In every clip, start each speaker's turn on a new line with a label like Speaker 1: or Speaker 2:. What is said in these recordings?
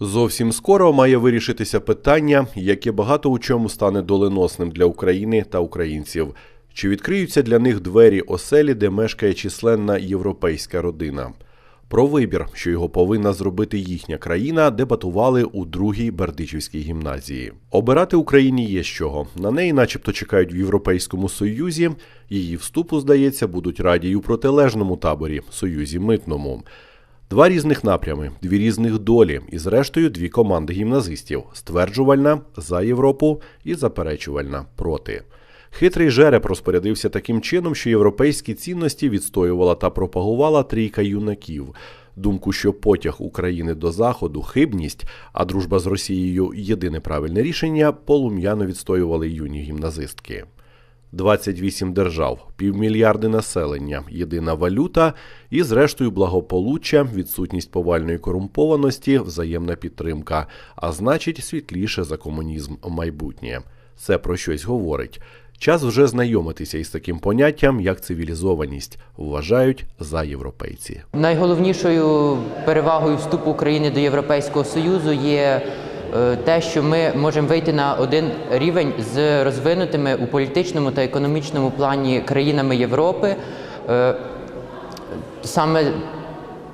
Speaker 1: Зовсім скоро має вирішитися питання, яке багато у чому стане доленосним для України та українців. Чи відкриються для них двері оселі, де мешкає численна європейська родина? Про вибір, що його повинна зробити їхня країна, дебатували у другій Бердичівській гімназії. Обирати Україні є з чого. На неї, начебто, чекають в Європейському Союзі. Її вступу, здається, будуть раді й у протилежному таборі Союзі Митному. Два різних напрями, дві різних долі, і зрештою дві команди гімназистів: стверджувальна за Європу і заперечувальна проти. Хитрий жереб розпорядився таким чином, що європейські цінності відстоювала та пропагувала трійка юнаків. Думку, що потяг України до заходу хибність, а дружба з Росією єдине правильне рішення, полум'яно відстоювали юні гімназистки. 28 держав, півмільярди населення, єдина валюта і, зрештою, благополуччя, відсутність повальної корумпованості, взаємна підтримка, а значить, світліше за комунізм майбутнє. Це про щось говорить. Час вже знайомитися із таким поняттям, як цивілізованість, вважають за європейці.
Speaker 2: Найголовнішою перевагою вступу України до Європейського Союзу є те, що ми можемо вийти на один рівень з розвинутими у політичному та економічному плані країнами Європи. Е, Саме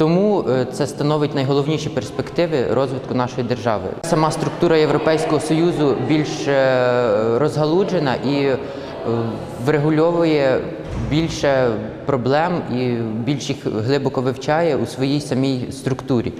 Speaker 2: тому е, це становить найголовніші перспективи розвитку нашої держави. Сама структура Європейського Союзу більш е, розгалуджена і е, врегульовує більше проблем і більш їх глибоко вивчає у своїй самій структурі.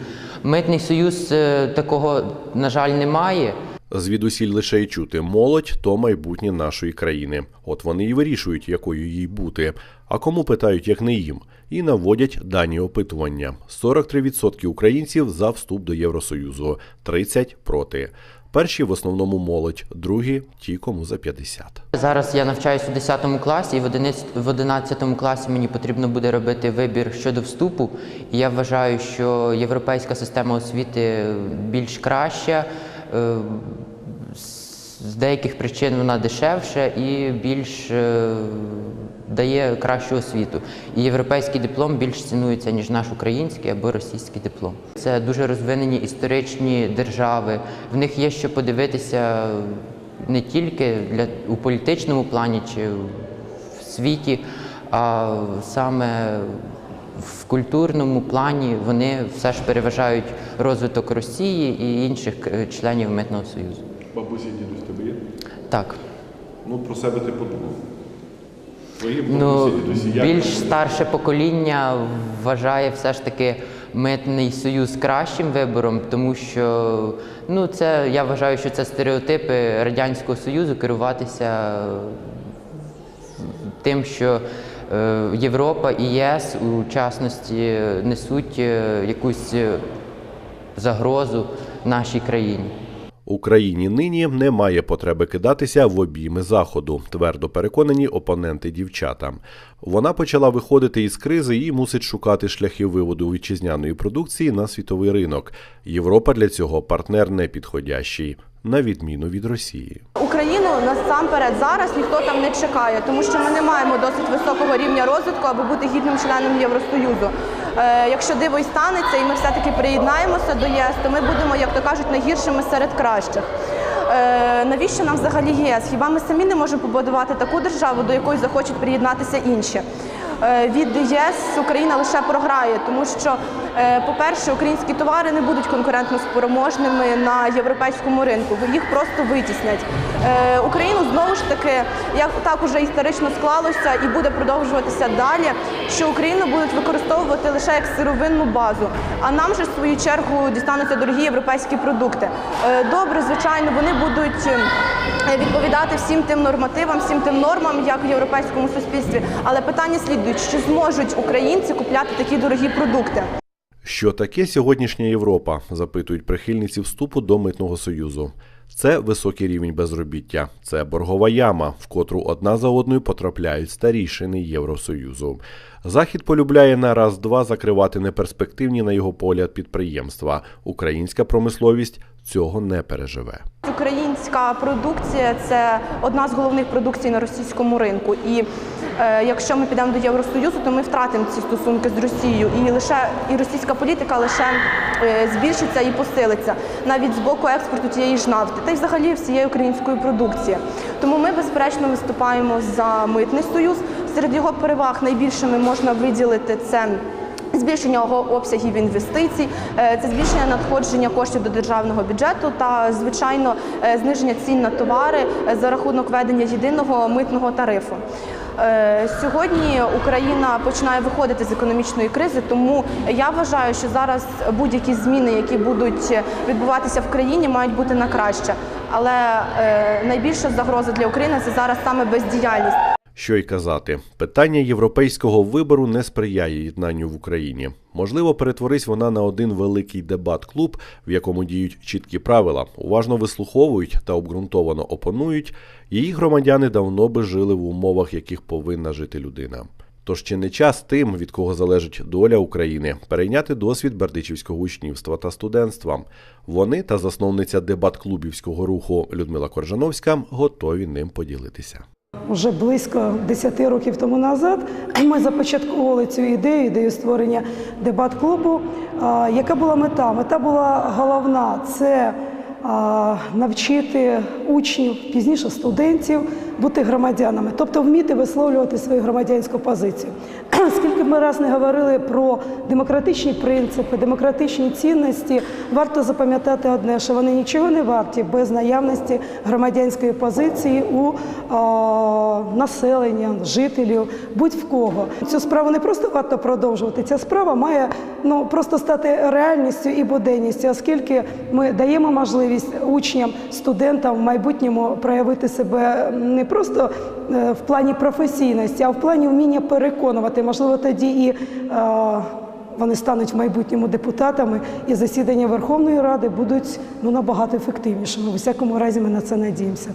Speaker 2: Митний союз е, такого, на жаль, немає.
Speaker 1: Звідусіль лише й чути молодь то майбутнє нашої країни. От вони і вирішують, якою їй бути. А кому питають, як не їм, і наводять дані опитування: 43% українців за вступ до Євросоюзу, 30% проти. Перші в основному молодь, другі ті, кому за 50.
Speaker 2: Зараз я навчаюся у 10 класі, і в 11 класі мені потрібно буде робити вибір щодо вступу. І я вважаю, що європейська система освіти більш краща. З деяких причин вона дешевша і більш е, дає кращу освіту. І європейський диплом більш цінується, ніж наш український або російський диплом. Це дуже розвинені історичні держави. В них є що подивитися не тільки для, у політичному плані чи в світі, а саме в культурному плані вони все ж переважають розвиток Росії і інших е, членів Митного Союзу.
Speaker 1: Бабусі?
Speaker 2: Так.
Speaker 1: Ну про себе ти подумав. Твої
Speaker 2: Ну, більш старше покоління вважає все ж таки митний союз кращим вибором, тому що ну це я вважаю, що це стереотипи радянського союзу керуватися тим, що е, Європа і ЄС у частності несуть е, якусь е, загрозу нашій країні.
Speaker 1: Україні нині немає потреби кидатися в обійми заходу, твердо переконані опоненти дівчата. Вона почала виходити із кризи і мусить шукати шляхи виводу вітчизняної продукції на світовий ринок. Європа для цього партнер не підходящий, на відміну від Росії.
Speaker 3: Україну насамперед зараз ніхто там не чекає, тому що ми не маємо досить високого рівня розвитку, аби бути гідним членом Євросоюзу. Е, якщо диво й станеться, і ми все-таки приєднаємося до ЄС, то ми будемо, як то кажуть, найгіршими серед кращих. Е, навіщо нам взагалі ЄС? Хіба ми самі не можемо побудувати таку державу, до якої захочуть приєднатися інші? Е, від ЄС Україна лише програє, тому що, е, по-перше, українські товари не будуть конкурентно спроможними на європейському ринку, їх просто витіснять. Е, Україну знову ж таки, як так уже історично склалося і буде продовжуватися далі, що Україну будуть використовувати лише як сировинну базу. А нам же в свою чергу дістануться дорогі європейські продукти. Добре, звичайно, вони будуть відповідати всім тим нормативам, всім тим нормам, як в європейському суспільстві. Але питання слідують, чи зможуть українці купляти такі дорогі продукти?
Speaker 1: Що таке сьогоднішня Європа? запитують прихильниці вступу до митного союзу. Це високий рівень безробіття, це боргова яма, в котру одна за одною потрапляють старішини Євросоюзу. Захід полюбляє на раз-два закривати неперспективні на його погляд підприємства. Українська промисловість цього не переживе.
Speaker 3: Українська продукція це одна з головних продукцій на російському ринку. І е, якщо ми підемо до Євросоюзу, то ми втратимо ці стосунки з Росією, і лише і російська політика лише е, збільшиться і посилиться навіть з боку експорту тієї ж нафти, та й взагалі всієї української продукції. Тому ми безперечно виступаємо за митний союз. Серед його переваг найбільшими можна виділити це. Збільшення обсягів інвестицій, е, це збільшення надходження коштів до державного бюджету та, звичайно, е, зниження цін на товари е, за рахунок ведення єдиного митного тарифу. Сьогодні Україна починає виходити з економічної кризи, тому я вважаю, що зараз будь-які зміни, які будуть відбуватися в країні, мають бути на краще. Але найбільша загроза для України це зараз саме бездіяльність.
Speaker 1: Що й казати, питання європейського вибору не сприяє єднанню в Україні. Можливо, перетворись вона на один великий дебат-клуб, в якому діють чіткі правила, уважно вислуховують та обґрунтовано опонують. Її громадяни давно би жили в умовах, яких повинна жити людина. Тож чи не час тим, від кого залежить доля України, перейняти досвід бердичівського учнівства та студентства? Вони та засновниця дебат-клубівського руху Людмила Коржановська готові ним поділитися.
Speaker 4: Уже близько 10 років тому назад ми започатковували цю ідею, ідею створення дебат-клубу. Яка була мета? Мета була головна це навчити учнів, пізніше студентів бути громадянами, тобто вміти висловлювати свою громадянську позицію. Ми раз не говорили про демократичні принципи, демократичні цінності, варто запам'ятати одне, що вони нічого не варті без наявності громадянської позиції у а, населення, жителів, будь-в кого. Цю справу не просто варто продовжувати. Ця справа має ну просто стати реальністю і буденністю, оскільки ми даємо можливість учням, студентам в майбутньому проявити себе не просто в плані професійності, а в плані вміння переконувати. Можливо, тоді і е, вони стануть в майбутньому депутатами, і засідання Верховної Ради будуть ну набагато ефективнішими. У всякому разі, ми на це надіємося.